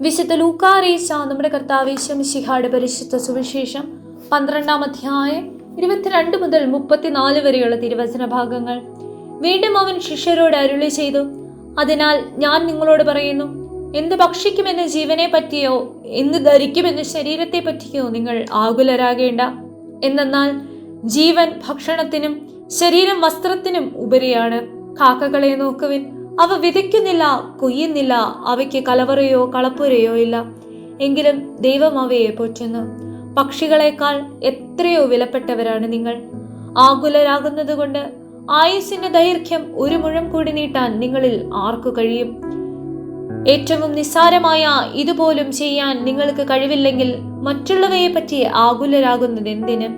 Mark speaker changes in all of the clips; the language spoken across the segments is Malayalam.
Speaker 1: വിശുദ്ധ ലൂക്കാറേശ നമ്മുടെ കർത്താവേശം ശിഹാട് പരിശുദ്ധ സുവിശേഷം പന്ത്രണ്ടാം അധ്യായം ഇരുപത്തിരണ്ട് മുതൽ മുപ്പത്തിനാല് വരെയുള്ള തിരുവചന ഭാഗങ്ങൾ. വീണ്ടും അവൻ ശിഷ്യരോട് അരുളി ചെയ്തു അതിനാൽ ഞാൻ നിങ്ങളോട് പറയുന്നു എന്ത് ഭക്ഷിക്കുമെന്ന് ജീവനെ പറ്റിയോ എന്ത് ധരിക്കുമെന്ന് ശരീരത്തെ പറ്റിയോ നിങ്ങൾ ആകുലരാകേണ്ട. എന്നാൽ ജീവൻ ഭക്ഷണത്തിനും ശരീരം വസ്ത്രത്തിനും ഉപരിയാണ്. കാക്കകളെ നോക്കുവിൻ അവ വിതയ്ക്കുന്നില്ല കൊയ്യുന്നില്ല അവയ്ക്ക് കലവറയോ കളപ്പുരയോ ഇല്ല. എങ്കിലും ദൈവം അവയെ പോറ്റുന്നു. പക്ഷികളെക്കാൾ എത്രയോ വിലപ്പെട്ടവരാണ് നിങ്ങൾ. ആകുലരാകുന്നതുകൊണ്ട് ആയുസിന്റെ ദൈർഘ്യം ഒരു മുഴം കൂടി നീട്ടാൻ നിങ്ങളിൽ ആർക്കു കഴിയും? ഏറ്റവും നിസ്സാരമായ ഇതുപോലും ചെയ്യാൻ നിങ്ങൾക്ക് കഴിവില്ലെങ്കിൽ മറ്റുള്ളവയെ പറ്റി ആകുലരാകുന്നത് എന്തിന്?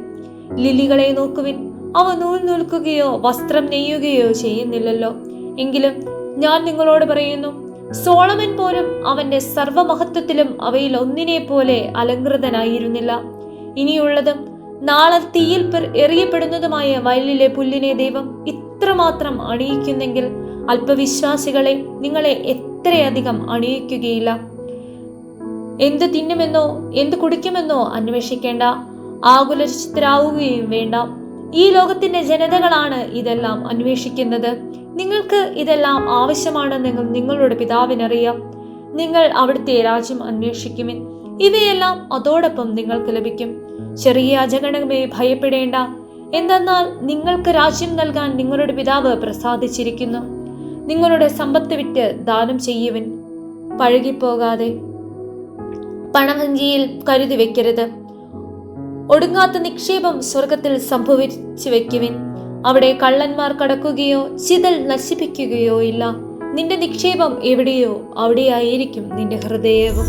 Speaker 1: ലിലികളെ നോക്കുവിൻ. അവ നൂൽ നൂൽക്കുകയോ വസ്ത്രം നെയ്യുകയോ ചെയ്യുന്നില്ലല്ലോ. എങ്കിലും ഞാൻ നിങ്ങളോട് പറയുന്നു സോളമൻ പോലും അവന്റെ സർവമഹത്വത്തിലും അവയിൽ ഒന്നിനെ പോലെ അലങ്കൃതനായിരുന്നില്ല. ഇനിയുള്ളതും നാളെ തീയിൽ എറിയപ്പെടുന്നതുമായ വയലിലെ പുല്ലിനെ ദൈവം ഇത്രമാത്രം അണിയിക്കുന്നെങ്കിൽ അല്പവിശ്വാസികളെ നിങ്ങളെ എത്രയധികം അണിയിക്കുകയില്ല. എന്ത് തിന്നുമെന്നോ എന്ത് കുടിക്കുമെന്നോ അന്വേഷിക്കേണ്ട ആകുലചിത്രാവുകയും വേണ്ട. ഈ ലോകത്തിന്റെ ജനതകളാണ് ഇതെല്ലാം അന്വേഷിക്കുന്നത്. നിങ്ങൾക്ക് ഇതെല്ലാം ആവശ്യമാണെന്ന് നിങ്ങൾ നിങ്ങളുടെ പിതാവിനറിയാം. നിങ്ങൾ അവിടുത്തെ രാജ്യം അന്വേഷിക്കുവിൻ. ഇവയെല്ലാം അതോടൊപ്പം നിങ്ങൾക്ക് ലഭിക്കും. ചെറിയ അജഗണമേ ഭയപ്പെടേണ്ട. എന്തെന്നാൽ നിങ്ങൾക്ക് രാജ്യം നൽകാൻ നിങ്ങളുടെ പിതാവ് പ്രസാദിച്ചിരിക്കുന്നു. നിങ്ങളുടെ സമ്പത്ത് വിറ്റ് ദാനം ചെയ്യുവിൻ. പഴകിപ്പോകാതെ. പണഭഞ്ചിയിൽ കരുതി വെക്കരുത് ഒടുങ്ങാത്ത നിക്ഷേപം സ്വർഗത്തിൽ സംഭവിച്ചു വെക്കുവിൻ അവിടെ കള്ളന്മാർ കടക്കുകയോ ചിതൽ നശിപ്പിക്കുകയോ ഇല്ല. നിന്റെ നിക്ഷേപം എവിടെയോ അവിടെയായിരിക്കും നിന്റെ ഹൃദയവും